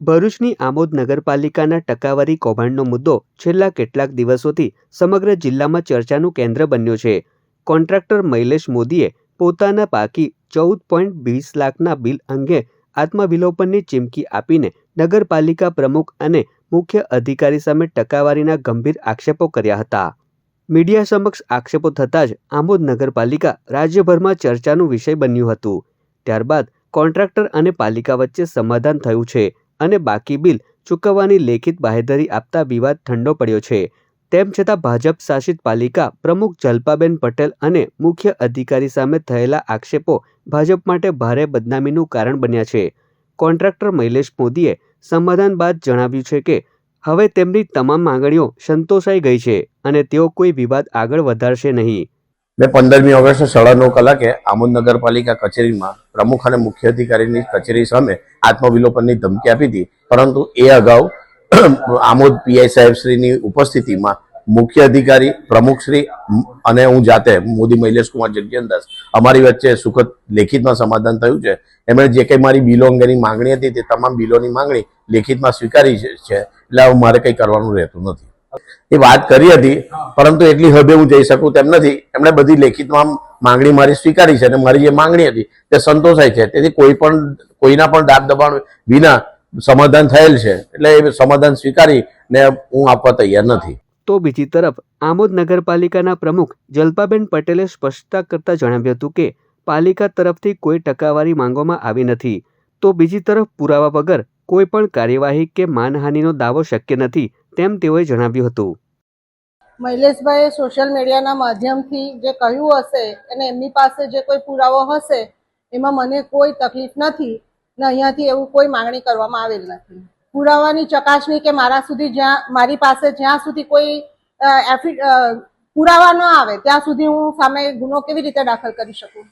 ભરૂચની આમોદ નગરપાલિકાના ટકાવારી કૌભાંડનો મુદ્દો છેલ્લા કેટલાક દિવસોથી સમગ્ર જિલ્લામાં ચર્ચાનું કેન્દ્ર બન્યો છે. કોન્ટ્રાક્ટર મૈલેશ મોદીએ પોતાના બાકી ચૌદ પોઈન્ટ વીસ લાખના બિલ અંગે આત્મવિલોપનની ચીમકી આપીને નગરપાલિકા પ્રમુખ અને મુખ્ય અધિકારી સામે ટકાવારીના ગંભીર આક્ષેપો કર્યા હતા. મીડિયા સમક્ષ આક્ષેપો થતાં જ આમોદ નગરપાલિકા રાજ્યભરમાં ચર્ચાનું વિષય બન્યું હતું. ત્યારબાદ કોન્ટ્રાક્ટર અને પાલિકા વચ્ચે સમાધાન થયું છે. અને બાકી બિલ ચૂકવવાની લેખિત બાહેધરી આપતા વિવાદ ઠંડો પડ્યો છે. તેમ છતાં ભાજપ શાસિત પાલિકા પ્રમુખ જલ્પાબેન પટેલ અને મુખ્ય અધિકારી સામે થયેલા આક્ષેપો ભાજપ માટે ભારે બદનામીનું કારણ બન્યા છે. કોન્ટ્રાક્ટર મૈલેશ મોદીએ સમાધાન બાદ જણાવ્યું છે કે, હવે તેમની તમામ માંગણીઓ સંતોષાઈ ગઈ છે અને તેઓ કોઈ વિવાદ આગળ વધારશે નહીં. મેં પંદરમી ઓગસ્ટ સાડા નવ કલાકે આમોદ નગરપાલિકા કચેરીમાં પ્રમુખ અને મુખ્ય અધિકારીની કચેરી સામે આત્મવિલોપનની ધમકી આપી હતી. પરંતુ એ અગાઉ આમોદ પીઆઈ સાહેબશ્રીની ઉપસ્થિતિમાં મુખ્ય અધિકારી પ્રમુખશ્રી અને હું જાતે, મોદી મૈલેશ કુમાર જગ્યનદાસ, અમારી વચ્ચે સુખદ લેખિતમાં સમાધાન થયું છે. એમણે જે કંઈ મારી બિલો અંગેની માંગણી હતી તે તમામ બિલોની માંગણી લેખિતમાં સ્વીકારી છે. એટલે મારે કંઈ કરવાનું રહેતું નથી. એ વાત કરી હતી પરંતુ એટલી હબે હું જઈ શકું તેમ નથી. એમણે બધી લેખિતમાં માંગણી મારી સ્વીકારી છે અને મારી જે માંગણી હતી તે સંતોષાય છે. તેથી કોઈ પણ કોઈના પણ દાબ દબાણ વિના સમાધાન થયેલ છે. એટલે એ સમાધાન સ્વીકારી ને હું આપવા તૈયાર નથી. તો બીજી તરફ આમોદ નગરપાલિકાના પ્રમુખ જલ્પાબેન પટેલે સ્પષ્ટતા કરતા જણાવ્યું હતું કે પાલિકા તરફથી કોઈ ટકાવારી માંગવામાં આવી નથી. તો બીજી તરફ પુરાવા વગર કોઈ પણ કાર્યવાહી કે માનહાનિનો દાવો શક્ય નથી. તેમ તેઓએ જણાવ્યું હતું. મૈલેશભાઈએ સોશિયલ મીડિયાના માધ્યમથી જે કહ્યું હશે અને એમની પાસે જે કોઈ પુરાવો હશે, એમાં મને કોઈ તકલીફ નથી ને અહીંયાથી એવું કોઈ માંગણી કરવામાં આવેલ નથી. પુરાવાની ચકાસણી કે મારા સુધી જ્યાં, મારી પાસે જ્યાં સુધી કોઈ એફિડ પુરાવા ન આવે, ત્યાં સુધી હું સામે ગુનો કેવી રીતે દાખલ કરી શકું?